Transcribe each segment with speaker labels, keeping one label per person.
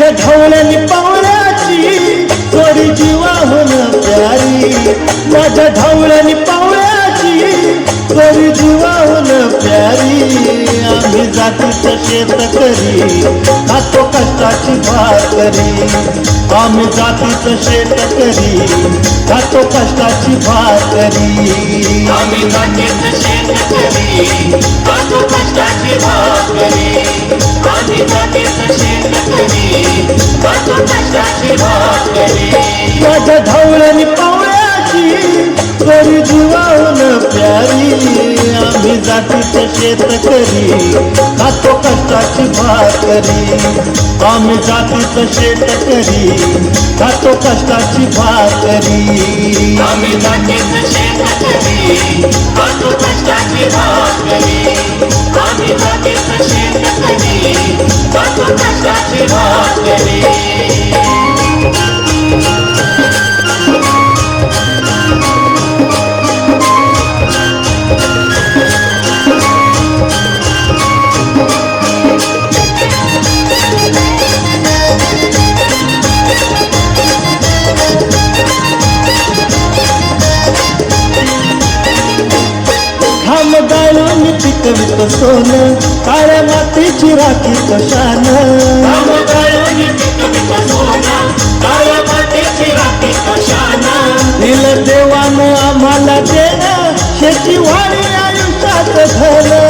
Speaker 1: माझ्या ढवळ्याली पावण्याची थोडी जीवाहून प्यारी. माझ्या ढवळ्याली पावण्याची थोडी जीवाहून प्यारी. आम्ही जातीच शेत करी खातो कष्टाची भाकरी आम्ही जातीच शेत करी खातो कष्टाची भाकरी
Speaker 2: आम्ही जातीच शेत करी खातो कष्टाची भाकरी आम्ही जातीत शेतकरी खातो कष्टाची भाकरी
Speaker 1: माझ्या ढवळ्यानी पावळ्याची करी जीवाहून प्यारी. आम्ही जातीचं शेतकरी खातो कष्टाची भाकरी आम्ही जातीचं शेतकरी खातो कष्टाची भाकरी
Speaker 2: आम्ही जातीत शेतकरी खातो कष्टाची भाकरी खातो कष्टाची भाकरी
Speaker 1: घाम गाळून पिकवित सोनं काळ्या कशान? दिल देवानं आम्हाला देणं शेती वाणी आयुष्यात झालं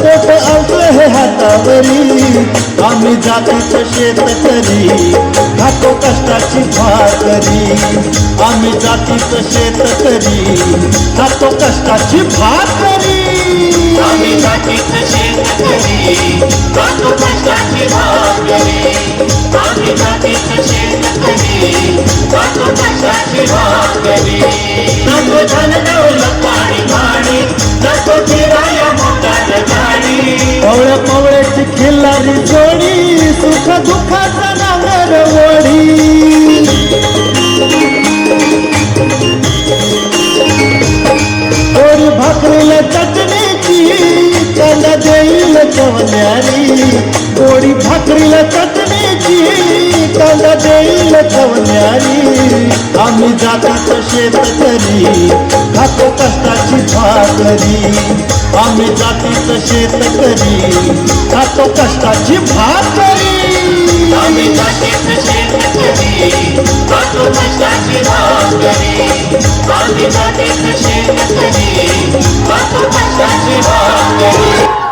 Speaker 1: तोच आमचं हे हातावरी. आम्ही जातीचं शेतकरी खातो कष्टाची भाकरी. आम्ही जातीचं शेतकरी खातो कष्टाची भाकरी.
Speaker 2: आम्ही जातीत शेतकरी खातो कष्टाची भाकरी. आम्ही जातीत शेतकरी खातो कष्टाची भाकरी.
Speaker 1: पवळ्या पवळ्याची खिल्लारी जोडी सुख दुःखाचा नांगर वडी. थोडी भाकरीला चटणीची कांदा देईल चवण्यारी थोडी भाकरीला चटणीची कांदा देईल चवण्यारी आम्ही जातीचं शेतकरी खातो कष्टाची भाकरी. आम्ही जातीचं शेतकरी खातो कष्टाची भाकरी
Speaker 2: आम्ही जातीत शेतकरी खातो कष्टाची भाकरी आम्ही जातीत शेतकरी खातो कष्टाची भाकरी